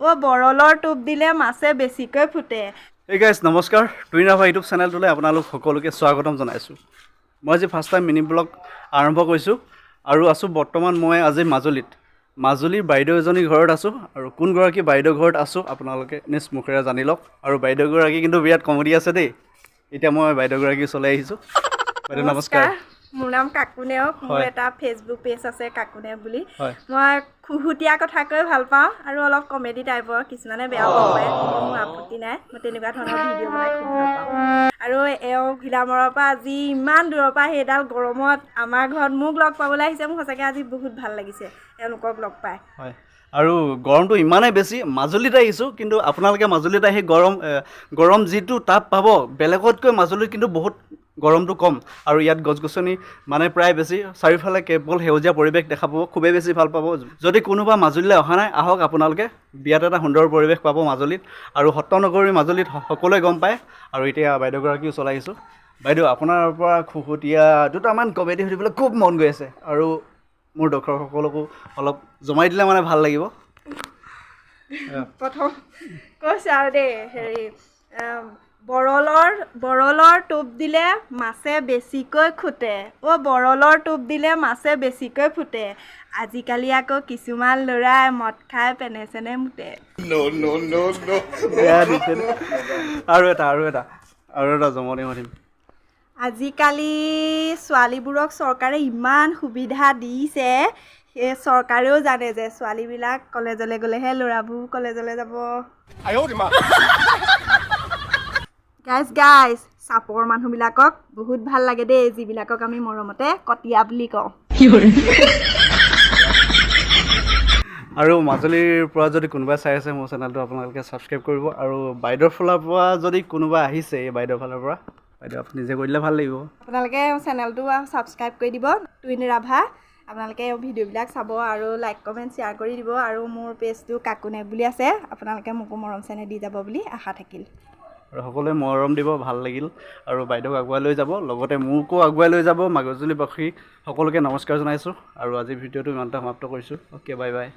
অ' বৰলৰ টোপ দিলে মাছে বেছিকৈ ফুটে। এই গাইজ নমস্কাৰ। টুইন ৰাভা ইউটিউব চেনেলটোলৈ আপোনালোক সকলোকে স্বাগতম জনাইছোঁ। মই আজি ফাৰ্ষ্ট টাইম মিনি ব্লগ আৰম্ভ কৰিছোঁ আৰু আছোঁ বৰ্তমান মই আজি মাজুলীত। মাজুলীৰ বাইদেউ এজনীৰ ঘৰত আছোঁ আৰু কোনগৰাকী বাইদেউ ঘৰত আছোঁ আপোনালোকে নিজ মুখেৰে জানি লওক। আৰু বাইদেউগৰাকী কিন্তু বিৰাট কমেডি আছে দেই। এতিয়া মই বাইদেউগৰাকী ওচৰলৈ আহিছোঁ। বাইদেউ নমস্কাৰ। মোৰ নাম কাকুনেও মোৰ। এটা ফেচবুক পেজ আছে কাকুনে বুলি। মই খুহুতীয়া কথা কৈ ভাল পাওঁ আৰু অলপ কমেডি টাইপৰ কিছুমানে বেয়া পাব পাৰে মোৰ আপত্তি নাই। মই তেনেকুৱা ধৰণৰ ভিডিঅ' বনাই খুব ভাল পাওঁ। আৰু এওঁ ঘিলামৰৰ পৰা আজি ইমান দূৰৰ পৰা সেইডাল গৰমত আমাৰ ঘৰত মোক লগ পাবলৈ আহিছে মোৰ সঁচাকৈ আজি বহুত ভাল লাগিছে এওঁলোকক লগ পাই। হয়। আৰু গৰমটো ইমানেই বেছি মাজুলীত আহিছোঁ কিন্তু আপোনালোকে মাজুলীত আহি গৰম গৰম যিটো তাপ পাব বেলেগতকৈ মাজুলীত কিন্তু বহুত গৰমটো কম আৰু ইয়াত গছ গছনি মানে প্ৰায় বেছি। চাৰিওফালে কেৱল সেউজীয়া পৰিৱেশ দেখা পাব খুবেই বেছি ভাল পাব। যদি কোনোবা মাজুলীলৈ অহা নাই আহক আপোনালোকে। বিয়াত এটা সুন্দৰ পৰিৱেশ পাব মাজুলীত আৰু সত্ৰনগৰী মাজুলীত সকলোৱে গম পায়। আৰু এতিয়া বাইদেউগৰাকীও চলাই আহিছোঁ। বাইদেউ আপোনাৰ পৰা খুহুতীয়া দুটামান কমেডি সুধিবলৈ খুব মন গৈ আছে আৰু মোৰ দৰ্শকসকলকো অলপ জমাই দিলে মানে ভাল লাগিব। প্ৰথম কৈছে আৰু দেই হেৰি বৰলৰ বৰলৰ টোপ দিলে মাছে বেছিকৈ খুটে। অ' বৰলৰ টোপ দিলে মাছে বেছিকৈ ফুটে। আজিকালি আকৌ কিছুমান ল'ৰাই মদ খাই পেনে চেনে মুতে। দেই। আৰু এটা আৰু এটা আৰু এটা জমনি মাতিম। আজিকালি ছোৱালীবোৰক চৰকাৰে ইমান সুবিধা দিছে। সেই চৰকাৰেও জানে যে ছোৱালীবিলাক কলেজলৈ গ'লেহে ল'ৰাবোৰ কলেজলৈ যাব। গাইজ গাইজ চাপৰ মানুহবিলাকক বহুত ভাল লাগে দেই যিবিলাকক আমি মৰমতে কটীয়া বুলি কওঁ। আৰু মাজুলীৰ পৰা যদি কোনোবাই চাই আছে মোৰ চেনেলটো আপোনালোকে ছাবস্ক্ৰাইব কৰিব। আৰু বাইদেউৰ ফালৰ পৰা যদি কোনোবা আহিছে এই বাইদেউৰ ফালৰ পৰা বাইদেউ আপুনি নিজে কৰি দিলে ভাল লাগিব। আপোনালোকে চেনেলটো ছাবস্ক্ৰাইব কৰি দিব টুইন ৰাভা। আপোনালোকে ভিডিঅ'বিলাক চাব আৰু লাইক কমেণ্ট শ্বেয়াৰ কৰি দিব। আৰু মোৰ পেজটো কাকুনে বুলি আছে। আপোনালোকে মোকো মৰম চেনেহ দি যাব বুলি আশা থাকিল। আৰু সকলোৱে মৰম দিব ভাল লাগিল। আৰু বাইদেউক আগুৱাই লৈ যাব লগতে মোকো আগুৱাই লৈ যাব মাজুলীবাসী সকলোকে নমস্কাৰ জনাইছোঁ। আৰু আজিৰ ভিডিঅ'টো ইমানতে সমাপ্ত কৰিছোঁ। Okay bye bye.